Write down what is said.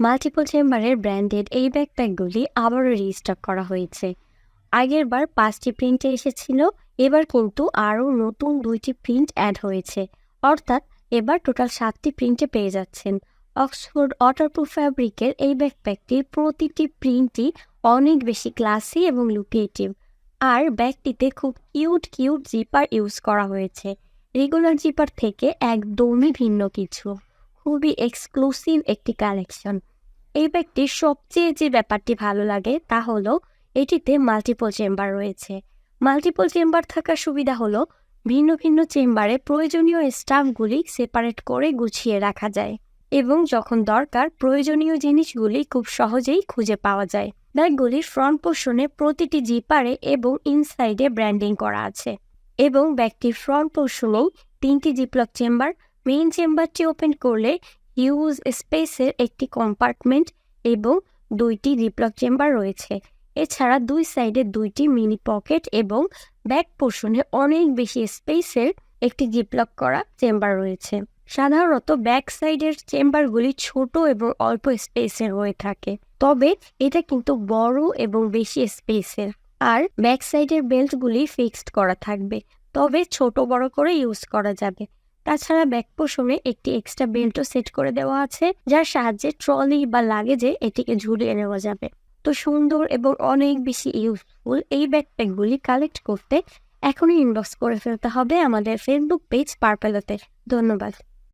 Multiple চেম্বারের branded এই ব্যাকপ্যাকগুলি আবারও রিস্টক করা হয়েছে। আগের বার পাঁচটি প্রিন্টে এসেছিল, এবার কিন্তু আরও নতুন দুইটি প্রিন্ট অ্যাড হয়েছে। অর্থাৎ এবার টোটাল সাতটি প্রিন্টে পেয়ে যাচ্ছেন। অক্সফোর্ড ওয়াটারপ্রুফ ফ্যাব্রিকের এই ব্যাকপ্যাকটির প্রতিটি প্রিন্টই অনেক বেশি ক্লাসি এবং লুকিয়েটিভ আর ব্যাগটিতে খুব কিউট কিউট জিপার ইউজ করা হয়েছে। রেগুলার জিপার থেকে একদমই ভিন্ন কিছু। খুবই এক্সক্লুসিভ একটি কালেকশন এই ব্যাগটির সবচেয়ে যে ব্যাপারটি ভালো লাগে তা হলো, এটিতে মাল্টিপল চেম্বার রয়েছে। মাল্টিপল চেম্বার থাকার সুবিধা হলো, ভিন্ন ভিন্ন চেম্বারে প্রয়োজনীয় স্টাফগুলি সেপারেট করে গুছিয়ে রাখা যায় এবং যখন দরকার, প্রয়োজনীয় জিনিসগুলি খুব সহজেই খুঁজে পাওয়া যায়। ব্যাগগুলির ফ্রন্ট পোর্শনে প্রতিটি জিপারে এবং ইনসাইডে ব্র্যান্ডিং করা আছে এবং ব্যাগটির ফ্রন্ট পোর্শনেই তিনটি জিপলক চেম্বার মেইন চেম্বারটি ওপেন করলে হিউজ স্পেসের একটি কম্পার্টমেন্ট এবং দুইটি জিপলক চেম্বার রয়েছে। এছাড়া দুই সাইডে দুইটি মিনি পকেট এবং ব্যাক পোর্শনে অনেক বেশি স্পেসের একটি জিপলক করা চেম্বার রয়েছে। সাধারণত ব্যাক সাইডের চেম্বারগুলি ছোট এবং অল্প স্পেসের হয়ে থাকে। তবে এটা কিন্তু বড় এবং বেশি স্পেসের আর ব্যাক সাইডের বেল্টগুলি ফিক্সড করা থাকবে। তবে ছোট বড় করে ইউজ করা যাবে। তাছাড়া ব্যাক পোষণে একটি এক্সট্রা বেল্টও সেট করে দেওয়া আছে, যার সাহায্যে ট্রলি বা লাগেজে এটিকে ঝুলিয়ে নেওয়া যাবে। তো সুন্দর এবং অনেক বেশি ইউজফুল এই ব্যাকপ্যাকগুলি কালেক্ট করতে এখনই ইনবক্স করে ফেলতে হবে আমাদের ফেসবুক পেজ পার্পেলতে। ধন্যবাদ।